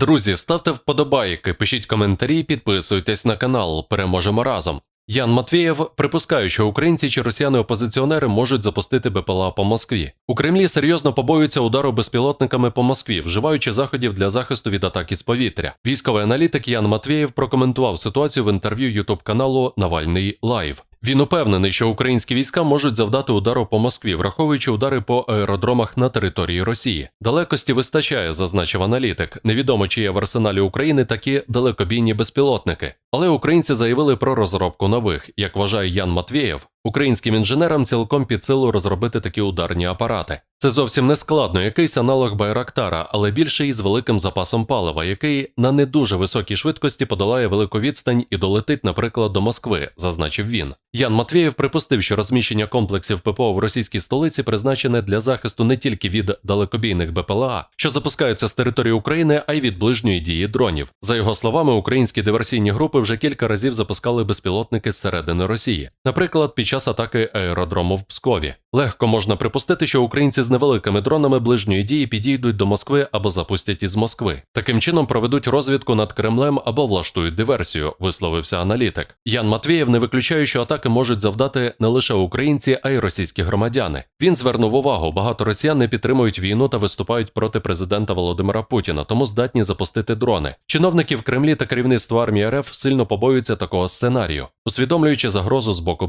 Друзі, ставте вподобайки, пишіть коментарі, підписуйтесь на канал. Переможемо разом. Ян Матвієв припускає, що українці чи росіяни-опозиціонери можуть запустити БПЛА по Москві. У Кремлі серйозно побоюються удару безпілотниками по Москві, вживаючи заходів для захисту від атаки з повітря. Військовий аналітик Ян Матвієв прокоментував ситуацію в інтерв'ю Ютуб каналу Навальний Лайв. Він упевнений, що українські війська можуть завдати удару по Москві, враховуючи удари по аеродромах на території Росії. Далекості вистачає, зазначив аналітик. Невідомо, чи є в арсеналі України такі далекобійні безпілотники. Але українці заявили про розробку нових. Як вважає Ян Матвєєв, українським інженерам цілком під силу розробити такі ударні апарати. Це зовсім не складно, якийсь аналог Байрактара, але більше із великим запасом палива, який на не дуже високій швидкості подолає велику відстань і долетить, наприклад, до Москви, зазначив він. Ян Матвєєв припустив, що розміщення комплексів ППО в російській столиці призначене для захисту не тільки від далекобійних БПЛА, що запускаються з території України, а й від ближньої дії дронів. За його словами, українські диверсійні групи вже кілька разів запускали безпілотники з середини Росії, наприклад, під час атаки аеродрому в Пскові. Легко можна припустити, що українці з невеликими дронами ближньої дії підійдуть до Москви або запустять із Москви. Таким чином проведуть розвідку над Кремлем або влаштують диверсію, висловився аналітик. Ян Матвієв не виключає, що атаки можуть завдати не лише українці, а й російські громадяни. Він звернув увагу, багато росіян не підтримують війну та виступають проти президента Володимира Путіна, тому здатні запустити дрони. Чиновники в Кремлі та керівництво армії РФ сильно побоюються такого сценарію, усвідомлюючи загрозу з боку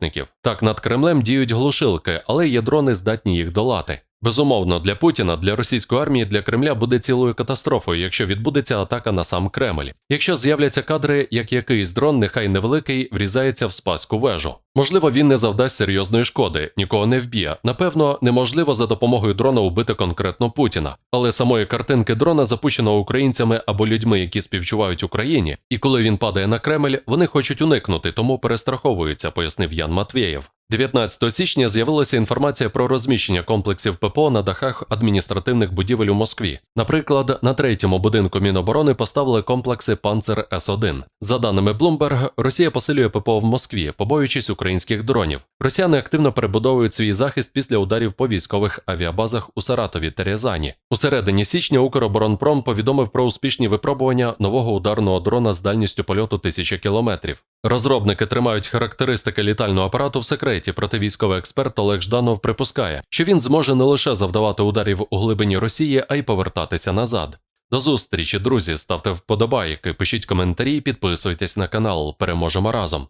безпілотників. Так над Кремлем діють глушилки, але є дрони здатні їх долати. Безумовно, для Путіна, для російської армії, для Кремля буде цілою катастрофою, якщо відбудеться атака на сам Кремль. Якщо з'являться кадри, як якийсь дрон, нехай невеликий, врізається в спаську вежу. Можливо, він не завдасть серйозної шкоди, нікого не вб'є. Напевно, неможливо за допомогою дрона убити конкретно Путіна, але самої картинки дрона запущеного українцями або людьми, які співчувають Україні, і коли він падає на Кремль, вони хочуть уникнути, тому перестраховуються, пояснив Ян Матвєєв. 19 січня з'явилася інформація про розміщення комплексів ППО на дахах адміністративних будівель у Москві. Наприклад, на третьому будинку Міноборони поставили комплекси Панцер С-1. За даними Bloomberg, Росія посилює ППО в Москві, побоюючись українських дронів. Росіяни активно перебудовують свій захист після ударів по військових авіабазах у Саратові та Рязані. У середині січня Укроборонпром повідомив про успішні випробування нового ударного дрона з дальністю польоту 1000 кілометрів. Розробники тримають характеристики літального апарату в секреті, проте військовий експерт Олег Жданов припускає, що він зможе не лише завдавати ударів у глибині Росії, а й повертатися назад. До зустрічі, друзі, ставте вподобайки, пишіть коментарі, підписуйтесь на канал. Переможемо разом.